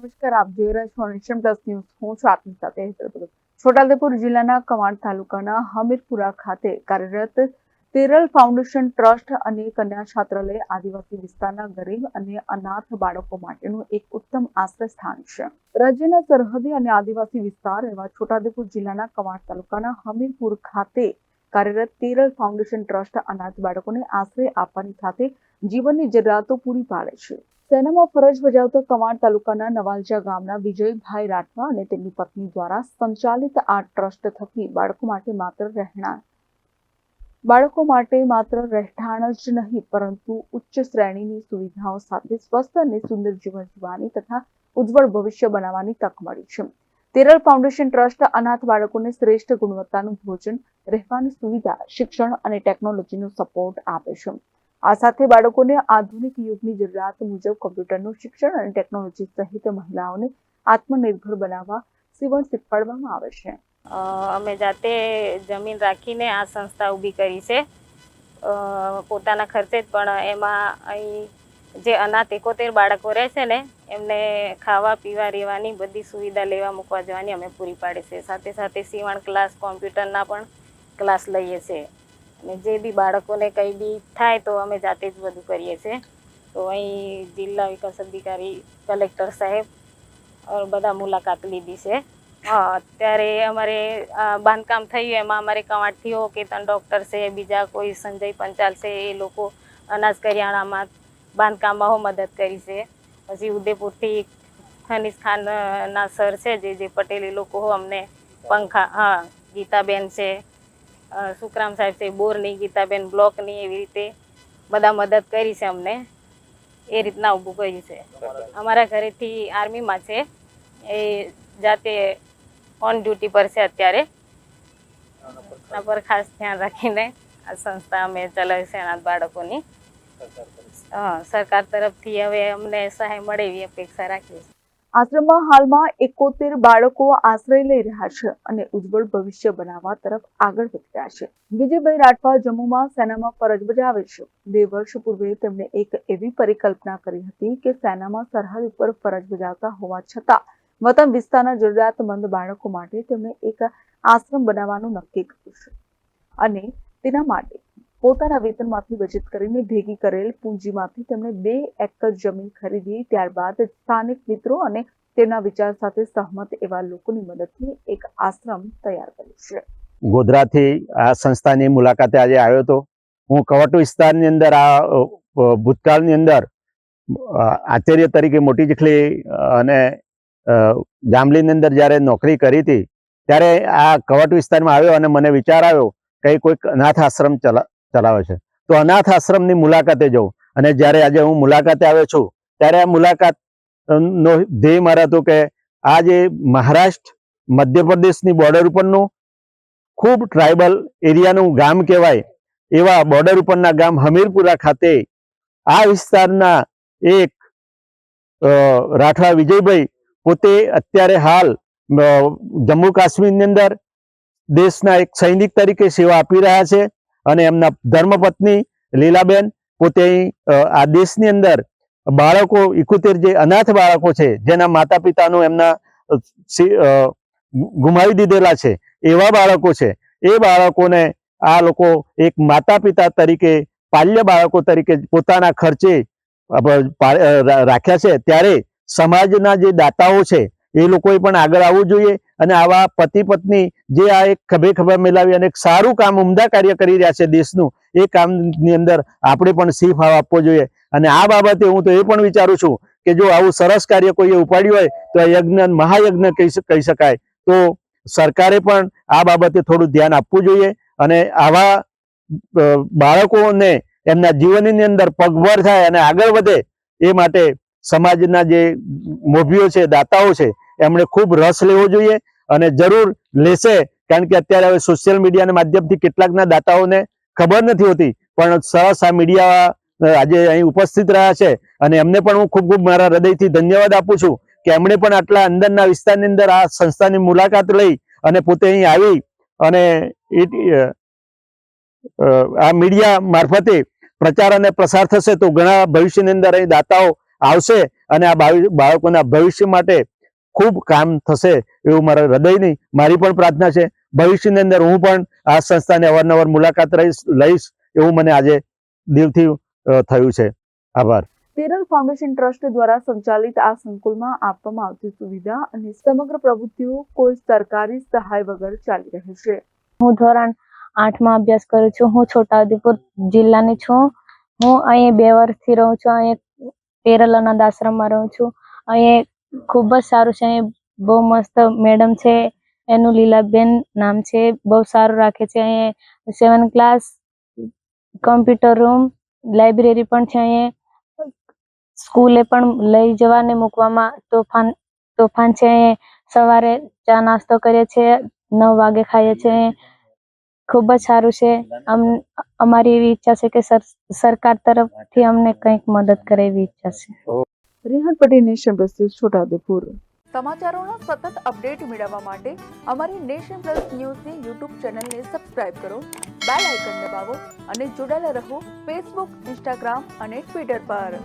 નમસ્કાર, આપ જોઈ રહ્યા છો નેશન પ્લસ ન્યૂઝ હું છું આપની સાથે હેતલ છોટાઉદેપુર જિલ્લાના કવાંટ તાલુકાના હમીરપુરા ખાતે કાર્યરત તેરલ ફાઉન્ડેશન ટ્રસ્ટ અને કન્યા છાત્રાલય આદિવાસી વિસ્તારના ગરીબ અને અનાથ બાળકો માટેનું એક ઉત્તમ આશ્રય સ્થાન છે. રાજ્યના સરહદી અને આદિવાસી વિસ્તાર એવા છોટાઉદેપુર જિલ્લાના કવાંટ તાલુકાના હમીરપુર ખાતે કાર્યરત તેરલ ફાઉન્ડેશન ટ્રસ્ટ અનાથ બાળકોને આશ્રય આપવાની સાથે જીવનની જરૂરિયાતો પૂરી પાડે છે. સેનામાં ફરજ બજાવતા કવાંટ તાલુકાના નવાલજા ગામના વિજયભાઈ રાઠવા અને તેમની પત્ની દ્વારા સંચાલિત આ ટ્રસ્ટ થકી બાળકો માટે માત્ર રહેણાંક. બાળકો માટે માત્ર રહેઠાણ જ નહીં, પરંતુ ઉચ્ચ શ્રેણીની સુવિધાઓ સાથે સ્વસ્થ અને સુંદર જીવન જીવવાની તથા ઉજ્જવળ ભવિષ્ય બનાવવાની તક મળી છે. તેરલ ફાઉન્ડેશન ટ્રસ્ટ અનાથ બાળકોને શ્રેષ્ઠ ગુણવત્તાનું ભોજન, રહેવાની સુવિધા, શિક્ષણ અને ટેકનોલોજીનો સપોર્ટ આપે છે. આ સાથે બાળકોને આધુનિક યુગની જરૂરિયાત મુજબ કમ્પ્યુટરનું શિક્ષણ અને ટેકનોલોજી સહિત મહિલાઓને આત્મનિર્ભર બનાવવા સીવણ શીખવાડવામાં આવે છે. અમે જાતે જમીન રાખીને આ સંસ્થા ઊભી કરી છે. પોતાના ખર્ચે જ પણ એમાં અહીં જે અનાથ એકોતેર બાળકો રહે છે ને, એમને ખાવા, પીવા, રહેવાની બધી સુવિધા લેવા મૂકવા જવાની અમે પૂરી પાડીએ છીએ સાથે સાથે સીવણ ક્લાસ, કોમ્પ્યુટરના પણ ક્લાસ લઈએ છીએ અને જે બી બાળકોને કંઈ બી થાય તો અમે જાતે જ બધું કરીએ છીએ. તો અહીં જિલ્લા વિકાસ અધિકારી કલેક્ટર સાહેબ બધા મુલાકાત લીધી છે. હા અત્યારે અમારે બાંધકામ થયું એમાં અમારે કવાંટથીઓ ત્રણ ડૉક્ટર છે, બીજા કોઈ સંજય પંચાલ છે, એ લોકો અનાજ કરિયાણામાં બાંધકામમાં મદદ કરી છે. પછી ઉદયપુરથી ખનીજ ખાનના સર છે, જે જે પટેલ, એ લોકો અમને પંખા, હા, ગીતાબેન છે સુખરામ સાહેબ છે બોરની ગીતાબેન બ્લોકની એવી રીતે બધા મદદ કરી છે અમને. એ રીતના ઊભું કર્યું છે. અમારા ઘરેથી આર્મીમાં છે. એ જાતે ઓન ડ્યુટી પર છે અત્યારે. એના પર ખાસ ધ્યાન રાખીને આ સંસ્થા અમે ચલાવી છે અનાથ બાળકોની. હા સરકાર તરફથી હવે અમને સહાય મળે એવી અપેક્ષા રાખીએ છીએ. આશ્રમમાં હાલમાં એકોતેર બાળકો આશ્રય લઈ રહ્યા છે અને ઉજ્જવળ ભવિષ્ય બનાવવા તરફ આગળ વધી રહ્યા છે. વિજયભાઈ રાઠવા જમ્મુમાં સેનામાં ફરજ બજાવે છે. બે વર્ષ પૂર્વે તેમણે એક એવી પરિકલ્પના કરી હતી કે સેનામાં સરહદ ઉપર ફરજ બજાવતા હોવા છતાં વતન વિસ્તારના જરૂરિયાતમંદ બાળકો માટે તેમણે એક આશ્રમ બનાવવાનું નક્કી કર્યું છે અને તેના માટે પોતાના વેતનમાંથી બચત કરીને ભેગી કરેલ પૂંજીમાંથી તેમણે બે એકર જમીન ખરીદી, ત્યારબાદ સ્થાનિક મિત્રો અને તેમના વિચાર સાથે સહમત એવા લોકોની મદદથી એક આશ્રમ તૈયાર કર્યો છે. ગોધરાથી આ સંસ્થાની મુલાકાતે આજે આવ્યો હતો. હું કવટ વિસ્તારની અંદર, આ ભૂતકાળની અંદર આચાર્ય તરીકે મોટી ચીખલી અને જામલીની અંદર જ્યારે નોકરી કરી હતી, ત્યારે આ કવટ વિસ્તારમાં આવ્યો અને મને વિચાર આવ્યો કે કોઈક અનાથ આશ્રમ ચલા ચલાવે છે. તો અનાથ આશ્રમની મુલાકાતે જવું. અને જ્યારે આજે હું મુલાકાતે આવ્યો છું, ત્યારે આ મુલાકાત નો ધ્યેય મારા હતો કે આ જે મહારાષ્ટ્ર, મધ્યપ્રદેશની બોર્ડર ઉપરનું ખૂબ ટ્રાઇબલ એરિયાનું ગામ કહેવાય, એવા બોર્ડર ઉપરના ગામ હમીરપુરા ખાતે આ વિસ્તારના એક રાઠવા વિજયભાઈ પોતે અત્યારે હાલ જમ્મુ કાશ્મીરની અંદર દેશના એક સૈનિક તરીકે સેવા આપી રહ્યા છે. અને એમના ધર્મપત્ની લીલાબેન પોતે આ દેશની અંદર બાળકો, ઇકોતેર જે અનાથ બાળકો છે, જેના માતા પિતાનું એમના ગુમાવી દીધેલા છે, એવા બાળકો છે, એ બાળકોને આ લોકો એક માતા પિતા તરીકે, પાલ્ય બાળકો તરીકે પોતાના ખર્ચે રાખ્યા છે. ત્યારે સમાજના જે દાતાઓ છે એ લોકોએ પણ આગળ આવવું જોઈએ અને આવા પતિ પત્ની જે આ એક ખભે ખભા મેલાવી અને એક સારું કામ, ઉમદા કાર્ય કરી રહ્યા છે દેશનું, એ કામની અંદર આપણે પણ સી ફાવ આપવો જોઈએ. અને આ બાબતે હું તો એ પણ વિચારું છું કે જો આવું સરસ કાર્ય કોઈએ ઉપાડ્યું હોય, તો આ યજ્ઞ, મહાયજ્ઞ કહી શકાય. તો સરકારે પણ આ બાબતે થોડું ધ્યાન આપવું જોઈએ અને આવા બાળકોને એમના જીવનની અંદર પગભર થાય અને આગળ વધે એ માટે સમાજના જે મોભીઓ છે, દાતાઓ છે, એમણે ખૂબ રસ લેવો જોઈએ અને જરૂર લેશે, કારણ કે અત્યારે હવે સોશિયલ મીડિયાના માધ્યમથી કેટલાકના દાતાઓને ખબર નથી હોતી, પણ સરસ આ મીડિયા આજે અહીં ઉપસ્થિત રહ્યા છે અને એમને પણ હું ખૂબ ખૂબ મારા હૃદયથી ધન્યવાદ આપું છું કે એમણે પણ આટલા અંદરના વિસ્તારની અંદર આ સંસ્થાની મુલાકાત લઈ અને પોતે અહીં આવી અને આ મીડિયા મારફતે પ્રચાર અને પ્રસાર થશે તો ઘણા ભવિષ્યની અંદર અહીં દાતાઓ આવશે અને આ બાવી- બાળકોના ભવિષ્ય માટે ખૂબ કામ થશે એવું મારા હૃદયની મારી પણ પ્રાર્થના છે. ભવિષ્યની અંદર હું પણ આ સંસ્થાને અવારનવાર મુલાકાત રહીશ લઈશ એવું મને આજે દિલથી થયું છે. આભાર. તેરલ ફાઉન્ડેશન ટ્રસ્ટ દ્વારા સંચાલિત આ સંકુલમાં આપવામાં આવતી સુવિધા અને સમગ્ર પ્રવૃત્તિઓ કોઈ સરકારી સહાય વગર ચાલી રહી છે. હું ધોરણ આઠમાં અભ્યાસ કરું છું. હું છોટાઉદેપુર જિલ્લાની છું. હું અહીં બે વર્ષથી રહું છું. અહીં તેરલ અનાથ આશ્રમમાં રહું છું. અહીં ખૂબ જ સારું છે. અહીં બહુ મસ્ત મેડમ છે. એનું લીલાબેન નામ છે. બહુ સારું રાખે છે. અહીં seven class, computer room, library પણ છે અહીં સ્કૂલે પણ લઈ જવાને મૂકવામાં તોફાન તોફાન છે. અહીંયા સવારે ચા નાસ્તો કરીએ છીએ. નવ વાગે ખાઈએ છીએ. ખૂબ જ સારું છે. અમ અમારી એવી ઈચ્છા છે કે સર સરકાર તરફથી અમને કંઈક મદદ કરે એવી ઈચ્છા છે. Rehan Patel nation plus news Chhotaudepur. સમાચારોના સતત અપડેટ મેળવવા માટે અમારી નેશન પ્લસ ન્યૂઝની યુટ્યુબ ચેનલને સબસ્ક્રાઇબ કરો બેલ આઇકન દબાવો અને જોડાયેલા રહો ફેસબુક ઇન્સ્ટાગ્રામ અને ટ્વિટર પર.